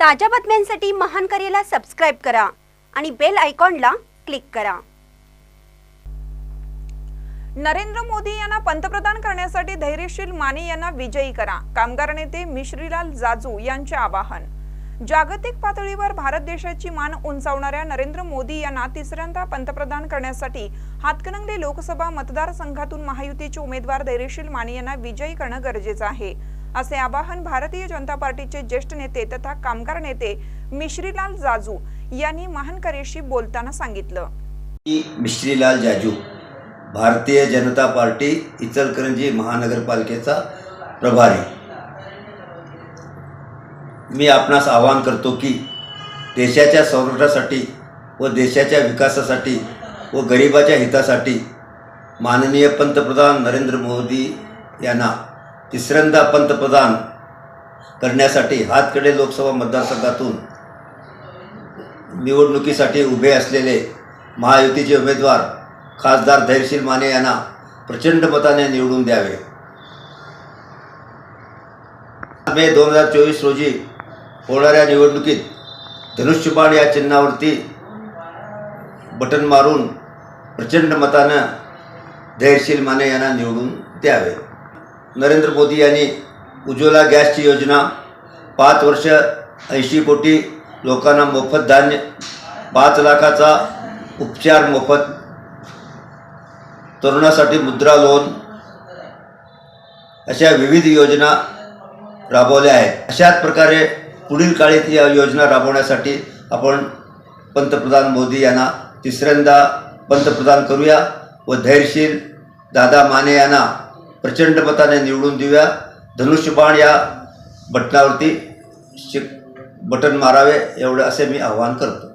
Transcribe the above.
ताज्या बातम्यांसाठी महान करेला सबस्क्राईब करा आणि बेल आयकॉनला क्लिक करा. नरेंद्र मोदी यांना पंतप्रधान करण्यासाठी धैर्यशील माने यांना विजयी करा. कामगार नेते मिश्रीलाल जाजू यांचे आवाहन. जागतिक पातळीवर भारत देशाची मान उंचावणाऱ्या नरेंद्र मोदी यांना तिसऱ्यांदा पंतप्रधान करण्यासाठी हातकणंगले लोकसभा मतदारसंघातून महायुतीचे उमेदवार धैर्यशील माने यांना विजयी करणं गरजेचं आहे. असे आवाहन भारतीय जनता पार्टीचे ज्येष्ठ नेते तथा कामगार नेते मिश्रीलाल जाजू यांनी महानकरेशी बोलताना सांगितलं. की मिश्रीलाल जाजू भारतीय जनता पार्टी इचलकरंजी महानगरपालिकेचा प्रभारी. मी आपणास आवाहन करतो की देशाच्या संरक्षणासाठी व देशाच्या विकासासाठी व गरिबाच्या हितासाठी माननीय पंतप्रधान नरेंद्र मोदी यांना तिसऱ्यांदा पंतप्रधान करण्यासाठी हातकडे लोकसभा मतदारसंघातून निवडणुकीसाठी उभे असलेले महायुतीचे उमेदवार खासदार धैर्यशील माने यांना प्रचंड मताने निवडून द्यावे. मे दोन हजार चोवीस रोजी होणाऱ्या निवडणुकीत धनुष्यबाण या चिन्हावरती बटन मारून प्रचंड मतानं धैर्यशील माने यांना निवडून द्यावे. नरेंद्र मोदी यांनी उज्ज्वला गॅसची योजना पाच वर्ष ऐंशी कोटी लोकांना मोफत धान्य पाच लाखाचा उपचार मोफत तरुणासाठी मुद्रा लोन अशा विविध योजना राबवल्या आहेत. अशाच प्रकारे पुढील काळात या योजना राबवण्यासाठी आपण पंतप्रधान मोदी यांना तिसऱ्यांदा पंतप्रधान करूया व धैर्यशील दादा माने यांना प्रचंड मताने निवडून देऊया. धनुष्यबाण या बटनावरती शिक बटन मारावे एवढं असे मी आवाहन करतो.